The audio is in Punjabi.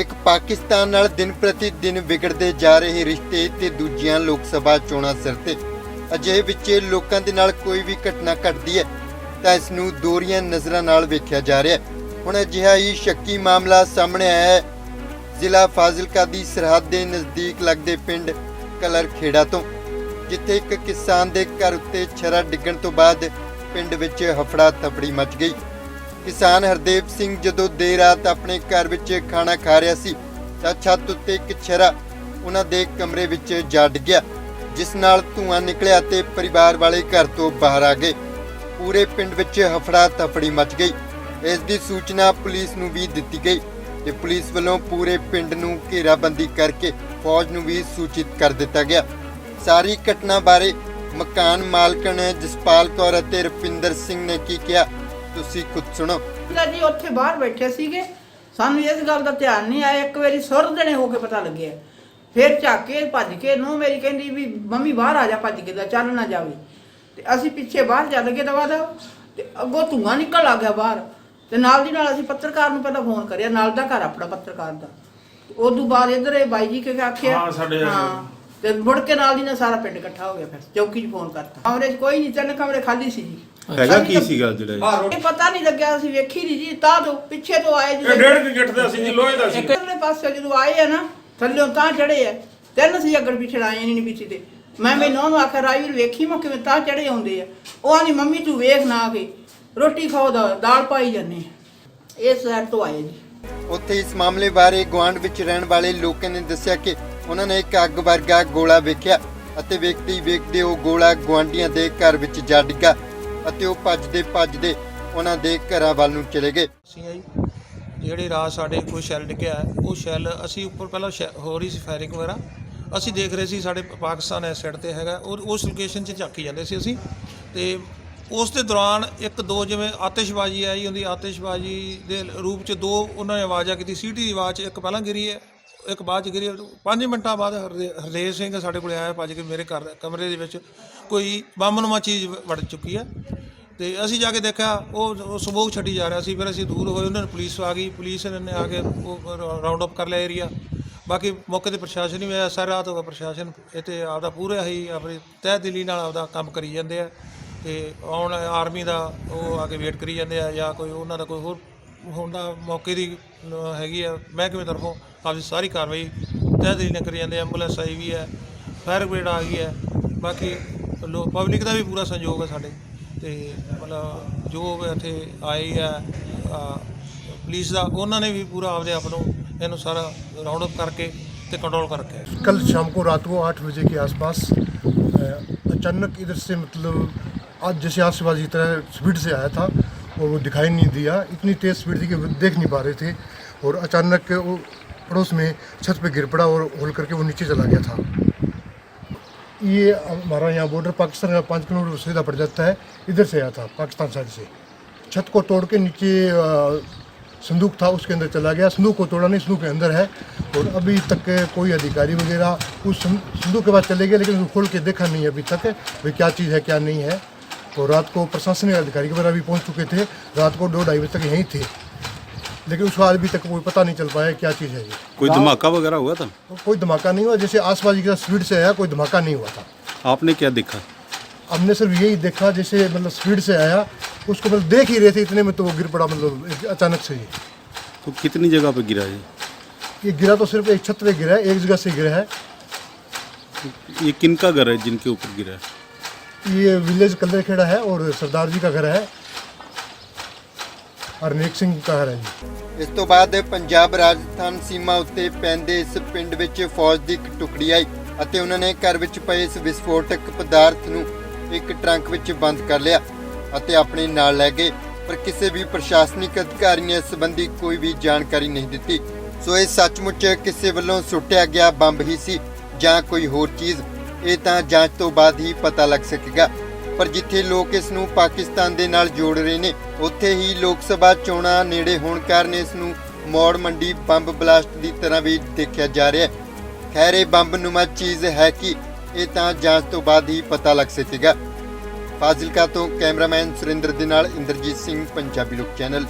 ਇੱਕ ਪਾਕਿਸਤਾਨ ਨਾਲ ਦਿਨ ਪ੍ਰਤੀ ਦਿਨ ਵਿਗੜਦੇ ਜਾ ਰਹੇ ਰਿਸ਼ਤੇ ਤੇ ਦੂਜੀਆਂ ਲੋਕ ਸਭਾ ਚੋਣਾਂ ਸਿਰ ਤੇ। ਅਜਿਹੇ ਵਿੱਚ ਲੋਕਾਂ ਦੇ ਨਾਲ ਕੋਈ ਵੀ ਘਟਨਾ ਘਟਦੀ ਹੈ ਤਾਂ ਇਸ ਨੂੰ ਦੋਹਰੀਆਂ ਨਜ਼ਰਾਂ ਨਾਲ ਵੇਖਿਆ ਜਾ ਰਿਹਾ ਹੈ। ਹੁਣ ਅਜਿਹਾ ਹੀ ਸ਼ੱਕੀ ਮਾਮਲਾ ਸਾਹਮਣੇ ਆਇਆ ਹੈ। ਜ਼ਿਲ੍ਹਾ ਫਾਜ਼ਿਲਕਾ ਦੀ ਸਰਹੱਦ ਦੇ ਨਜ਼ਦੀਕ ਲੱਗਦੇ ਪਿੰਡ ਕਲਰ ਖੇੜਾ ਤੋਂ, ਜਿੱਥੇ ਇੱਕ ਕਿਸਾਨ ਦੇ ਘਰ ਉੱਤੇ ਛਰਾ ਡਿੱਗਣ ਤੋਂ ਬਾਅਦ ਪਿੰਡ ਵਿੱਚ ਹਫੜਾ ਥਫੜੀ ਮਚ ਗਈ। ਕਿਸਾਨ ਹਰਦੇਵ ਸਿੰਘ ਜਦੋਂ ਦੇਰ ਰਾਤ ਆਪਣੇ ਘਰ ਵਿੱਚ ਖਾਣਾ ਖਾ ਰਿਹਾ ਸੀ ਤਾਂ ਛੱਤ ਉੱਤੇ ਇੱਕ ਛਰਾ ਉਹਨਾਂ ਦੇ ਕਮਰੇ ਵਿੱਚ ਜਾ ਡਿੱਗਿਆ ਜਿਸ ਨਾਲ ਧੂੰਆਂ ਨਿਕਲਿਆ ਤੇ ਪਰਿਵਾਰ ਵਾਲੇ ਘਰ ਤੋਂ ਬਾਹਰ ਆ ਗਏ। ਪੂਰੇ ਪਿੰਡ ਵਿੱਚ ਹਫੜਾ ਤਫੜੀ ਮਚ ਗਈ। ਇਸ ਦੀ ਸੂਚਨਾ ਪੁਲਿਸ ਨੂੰ ਵੀ ਦਿੱਤੀ ਗਈ ਤੇ ਪੁਲਿਸ ਵੱਲੋਂ ਪੂਰੇ ਪਿੰਡ ਨੂੰ ਘੇਰਾਬੰਦੀ ਕਰਕੇ ਫੌਜ ਨੂੰ ਵੀ ਸੂਚਿਤ ਕਰ ਦਿੱਤਾ ਗਿਆ। ਸਾਰੀ ਘਟਨਾ ਬਾਰੇ ਮਕਾਨ ਮਾਲਕਣ ਜਸਪਾਲ ਕੌਰ ਅਤੇ ਰੁਪਿੰਦਰ ਸਿੰਘ ਨੇ ਕੀ ਕਿਹਾ ਤੁਸੀਂ ਖੁਦ ਸੁਣੋ ਤਾਂ ਜੀ ਉੱਥੇ ਬਾਹਰ ਬੈਠੇ ਸੀਗੇ। ਸਾਨੂੰ ਇਸ ਗੱਲ ਦਾ ਧਿਆਨ ਨਹੀਂ ਆਇਆ। ਇੱਕ ਵਾਰੀ ਸੁਰ ਦੇਣੇ ਹੋ ਕੇ ਪਤਾ ਲੱਗਿਆ। ਫਿਰ ਝੱਕ ਕੇ ਭੱਜ ਕੇ ਨੂੰ ਮੇਰੀ ਕਹਿੰਦੀ ਵੀ ਮੰਮੀ ਬਾਹਰ ਆ ਜਾ ਭੱਜ ਕੇ ਦਾ ਚੱਲ ਨਾ ਜਾਵੇ। ਤੇ ਅਸੀਂ ਪਿੱਛੇ ਬਾਹਰ ਚੱਲ ਗਏ ਦਵਾ ਦਾ ਤੇ ਅੱਗੋਂ ਧੂੰਆਂ ਨਿਕਲ ਆ ਗਿਆ ਬਾਹਰ। ਤੇ ਨਾਲ ਦੀ ਨਾਲ ਅਸੀਂ ਪੱਤਰਕਾਰ ਨੂੰ ਪਹਿਲਾਂ ਫੋਨ ਕਰਿਆ। ਨਾਲ ਦਾ ਘਰ ਆਪਣਾ ਪੱਤਰਕਾਰ ਦਾ। ਉਦੋਂ ਬਾਅਦ ਇਧਰ ਇਹ ਬਾਈ ਜੀ ਕੇ ਆਖਿਆ ਹਾਂ, ਸਾਡੇ- ਹਾਂ। ਤੇ ਮੁੜ ਕੇ ਨਾਲ ਦੀ ਨਾਲ ਸਾਰਾ ਪਿੰਡ ਇਕੱਠਾ ਹੋ ਗਿਆ ਫਿਰ। ਚੌਕੀ 'ਚ ਫੋਨ ਕਰਤਾ। ਕਮਰੇ 'ਚ ਕੋਈ ਨਹੀਂ ਤਿੰਨ ਕਮਰੇ ਖਾਲੀ ਸੀ ਜੀ। ਹੈਗਾ ਕੀ ਸੀਗਾ ਜਿਹੜਾ ਇਹ? ਇਹ ਪਤਾ ਨਹੀਂ ਲੱਗਿਆ ਅਸੀਂ ਵੇਖੀ ਨਹੀਂ ਜੀ ਤਾਂ ਤੋਂ ਪਿੱਛੇ ਤੋਂ ਆਏ ਇਹ ਡੇਢ ਕੁ ਗਿੱਟ ਦਾ ਸੀ ਜੀ ਲੋਹੇ ਦਾ ਸੀ। ਇਕੱਲੇ ਪਾਸੇ ਜਦੋਂ ਆਏ ਆ ਨਾ ਥੱਲੇ ਤਾਂ ਚੜੇ ਆ। ਤਿੰਨ ਸੀ ਅੱਗੜ ਪਿੱਛੇ ਆਏ ਨਹੀਂ ਪਿੱਛੇ ਤੇ ਮੈਂ ਮੈਨੂੰ ਉਹਨੂੰ ਆਖਿਆ ਰਾਜਵੀਰ ਵੇਖੀ ਮੈਂ ਕਿਵੇਂ ਤਾਂ ਚੜੇ ਆਉਂਦੇ ਆ। ਉਹ ਆਂਦੀ ਮੰਮੀ ਤੂੰ ਵੇਖ ਨਾ ਕੇ ਰੋਟੀ ਖਾਓ ਦਾ ਦਾਲ ਪਾਈ ਜਾਂਦੇ ਆ। ਇਸ ਸਾਈਡ ਤੋਂ ਆਏ ਜੀ। ਉੱਥੇ ਇਸ ਮਾਮਲੇ ਬਾਰੇ ਗੁਆਂਢ ਵਿੱਚ ਰਹਿਣ ਵਾਲੇ ਲੋਕਾਂ ਨੇ ਦੱਸਿਆ ਕਿ ਉਹਨਾਂ ਨੇ ਇੱਕ ਅੱਗ ਵਰਗਾ ਗੋਲਾ ਵੇਖਿਆ ਅਤੇ ਵੇਖਦੇ ਹੀ ਵੇਖਦੇ ਉਹ ਗੋਲਾ ਗੁਆਂਢੀਆਂ ਦੇ ਘਰ ਵਿੱਚ ਜਾ ਡਿੱਗਾ ਅਤੇ ਉਹ ਭੱਜਦੇ ਭੱਜਦੇ ਉਹਨਾਂ ਦੇ ਘਰਾਂ ਵੱਲ ਨੂੰ ਚਲੇ ਗਏ। ਅਸੀਂ ਆ ਜੀ ਰਾਤ ਸਾਡੇ ਕੋਈ ਸ਼ੈਲ ਡਿੱਗਿਆ ਉਹ ਸ਼ੈਲ ਅਸੀਂ ਉੱਪਰ ਪਹਿਲਾਂ ਸ਼ੈ- ਹੋ ਰਹੀ ਸੀ ਫਾਇਰਿੰਗ ਵਗੈਰਾ। ਅਸੀਂ ਦੇਖ ਰਹੇ ਸੀ ਸਾਡੇ ਪਾਕਿਸਤਾਨ ਇਸ ਸਾਈਡ ਤੇ ਹੈਗਾ, ਔਰ ਉਸ ਲੋਕੇਸ਼ਨ 'ਚ ਝਾਕੀ ਜਾਂਦੇ ਸੀ ਅਸੀਂ। ਤੇ ਉਸ ਦੇ ਦੌਰਾਨ ਇੱਕ ਦੋ ਜਿਵੇਂ ਆਤਿਸ਼ਬਾਜ਼ੀ ਆਈ ਹੁੰਦੀ ਆਤਿਸ਼ਬਾਜ਼ੀ ਦੇ ਰੂਪ 'ਚ ਦੋ ਉਹਨਾਂ ਨੇ ਆਵਾਜ਼ਾਂ ਕੀਤੀ ਸੀਟੀ ਦੀ ਆਵਾਜ਼ 'ਚ ਇੱਕ ਪਹਿਲਾਂ ਗਿਰੀ ਹੈ ਇੱਕ ਬਾਅਦ 'ਚ ਗਿਰੀ ਹੈ। ਪੰਜ ਮਿੰਟਾਂ ਬਾਅਦ ਹਰਦੇ- ਹਰਦੇਵ ਸਿੰਘ ਸਾਡੇ ਕੋਲ ਆਇਆ ਭੱਜ ਕੇ ਮੇਰੇ ਘਰ ਕਮਰੇ ਦੇ ਵਿੱਚ ਕੋਈ ਬੰਮਨੁਮਾ ਚੀਜ਼ ਵੜ ਚੁੱਕੀ ਹੈ ਤੇ ਅਸੀਂ ਜਾ ਕੇ ਦੇਖਿਆ ਉਹ ਉਹ ਸਬੂਕ ਛੱਡੀ ਜਾ ਰਿਹਾ ਸੀ ਫਿਰ ਅਸੀਂ ਦੂਰ ਹੋਏ ਉਹਨਾਂ ਨੂੰ ਪੁਲਿਸ ਆ ਗਈ ਪੁਲਿਸ ਨੇ ਆ ਕੇ ਉਹ ਰਾਉਂਡ ਅਪ ਕਰ ਲਿਆ ਏਰੀਆ ਬਾਕੀ ਮੌਕੇ ਤੇ ਪ੍ਰਸ਼ਾਸਨ ਹੀ ਆਇਆ ਸਾਰੀ ਰਾਤ ਹੋ ਗਿਆ ਪ੍ਰਸ਼ਾਸਨ ਇੱਥੇ ਆਪਦਾ ਪੂਰਾ ਹੀ ਆਪਣੀ ਤਹਿ ਦਿਲੀ ਨਾਲ ਆਪਦਾ ਕੰਮ ਕਰੀ ਜਾਂਦੇ ਆ ਤੇ ਆਉਣ ਆਰਮੀ ਦਾ ਉਹ ਆ ਕੇ ਵੇਟ ਕਰੀ ਜਾਂਦੇ ਆ ਜਾਂ ਕੋਈ ਉਹਨਾਂ ਦਾ ਕੋਈ ਹੋਰ ਹੁੰਦਾ ਮੌਕੇ ਦੀ ਅਹ, ਹੈਗੀ ਆ ਮਹਿਕਮੇ ਤਰਫੋਂ ਆਪਦੀ ਸਾਰੀ ਕਾਰਵਾਈ ਤਹਿ ਦਿਲੀ ਨਾਲ ਕਰੀ ਜਾਂਦੇ ਆ ਐਂਬੂਲੈਂਸ ਆਈ ਵੀ ਹੈ ਫਾਇਰ ਬ੍ਰਿਗੇਡ ਆ ਗਈ ਹੈ ਬਾਕੀ ਲੋ ਪਬਲਿਕ ਦਾ ਵੀ ਪੂਰਾ ਸਹਿਯੋਗ ਹੈ ਸਾਡੇ ਤੇ ਮਤਲਬ ਜੋ ਵੀ ਇੱਥੇ ਆਈ ਹੈ ਅਹ, ਪੁਲਿਸ ਦਾ ਉਹਨਾਂ ਨੇ ਵੀ ਪੂਰਾ ਆਪਦੇ ਆਪ ਨੂੰ ਇਹਨੂੰ ਸਾਰਾ ਰਾਉਂਡ ਅਪ ਕਰਕੇ ਤੇ ਕੰਟਰੋਲ ਕਰ ਰੱਖਿਆ ਹੈ कल शाम को रात को आठ बजे के आसपास अ, अचानक इधर से मतलब आज जैसे आसपास की तरह स्पीड से आया था और वो दिखाई नहीं दिया इतनी तेज़ स्पीड थी कि वो देख नहीं पा रहे थे और अचानक वो पड़ोस में छत पे गिर पड़ा और होल करके वो नीचे चला गया था। ये हमारा यहाँ बॉर्डर पाकिस्तान का पाँच किलोमीटर सीधा पड़ जाता है, इधर से आया था, पाकिस्तान साइड से। छत को तोड़ के नीचे संदूक था, उसके अंदर चला गया। संदूक को तोड़ा नहीं, संदूक के अंदर है। और अभी तक कोई अधिकारी वगैरह उस संदूक के बाद चले गए, लेकिन खोल के देखा नहीं अभी तक भाई क्या चीज़ है, क्या नहीं है। और रात को प्रशासनिक अधिकारी वगैरह भी पहुँच चुके थे। रात को दो ढाई बजे तक यहीं थे। लेकिन उसके बाद अभी तक कोई पता नहीं चल पाया क्या चीज़ है ये। कोई धमाका वगैरह हुआ था? कोई धमाका नहीं हुआ जैसे आसपास की स्पीड से आया कोई धमाका नहीं हुआ था। आपने क्या देखा? हमने सिर्फ़ यही देखा जैसे मतलब स्पीड से आया उसको मतलब देख ही रहे थे इतने में तो वो गिर पड़ा मतलब अचानक से ही। तो कितनी जगह पे गिरा ये? ये गिरा तो सिर्फ़ एक छत पे गिरा है एक जगह से गिरा है। ये किनका घर है जिनके ऊपर गिरा है? ये विलेज कलर खेड़ा है और सरदार जी का घर है। ਹਰਨੇਕ ਸਿੰਘ ਕਾਹਰ ਹੈ ਜੀ। ਇਸ ਤੋਂ ਬਾਅਦ ਪੰਜਾਬ ਰਾਜਸਥਾਨ ਸੀਮਾ ਉੱਤੇ ਪੈਂਦੇ ਇਸ ਪਿੰਡ ਵਿੱਚ ਫੌਜ ਦੀ ਇੱਕ ਟੁਕੜੀ ਆਈ ਅਤੇ ਉਹਨਾਂ ਨੇ ਘਰ ਵਿੱਚ ਪਏ ਇਸ ਵਿਸਫੋਟਕ ਪਦਾਰਥ ਨੂੰ ਇੱਕ ਟਰੰਕ ਵਿੱਚ ਬੰਦ ਕਰ ਲਿਆ ਅਤੇ ਆਪਣੇ ਨਾਲ ਲੈ ਗਏ, ਪਰ ਕਿਸੇ ਵੀ ਪ੍ਰਸ਼ਾਸਨਿਕ ਅਧਿਕਾਰੀ ਨੇ ਇਸ ਸੰਬੰਧੀ ਕੋਈ ਵੀ ਜਾਣਕਾਰੀ ਨਹੀਂ ਦਿੱਤੀ। ਸੋ ਇਹ ਸੱਚਮੁੱਚ ਕਿਸੇ ਵੱਲੋਂ ਸੁੱਟਿਆ ਗਿਆ ਬੰਬ ਹੀ ਸੀ ਜਾਂ ਕੋਈ ਹੋਰ ਚੀਜ਼, ਇਹ ਤਾਂ ਜਾਂਚ ਤੋਂ ਬਾਅਦ ਹੀ ਪਤਾ ਲੱਗ ਸਕੇਗਾ। ਪਰ ਜਿੱਥੇ ਲੋਕ ਇਸ ਨੂੰ ਪਾਕਿਸਤਾਨ ਦੇ ਨਾਲ ਜੋੜ ਰਹੇ ਨੇ, ਉੱਥੇ ਹੀ ਲੋਕ ਸਭਾ ਚੋਣਾਂ ਨੇੜੇ ਹੋਣ ਕਾਰਨ ਇਸ ਨੂੰ ਮੌੜ ਮੰਡੀ ਬੰਬ ਬਲਾਸਟ ਦੀ ਤਰ੍ਹਾਂ ਵੀ ਦੇਖਿਆ ਜਾ ਰਿਹਾ ਹੈ। ਖੈਰ, ਇਹ ਬੰਬ ਨੁਮਾ ਚੀਜ਼ ਹੈ ਕਿ ਇਹ ਤਾਂ ਜਾਂਚ ਤੋਂ ਬਾਅਦ ਹੀ ਪਤਾ ਲੱਗ ਸਕੇਗਾ। ਫਾਜ਼ਿਲਕਾ ਤੋਂ ਕੈਮਰਾਮੈਨ ਸੁਰਿੰਦਰ ਦੇ ਨਾਲ ਇੰਦਰਜੀਤ ਸਿੰਘ, ਪੰਜਾਬੀ ਲੋਕ ਚੈਨਲ।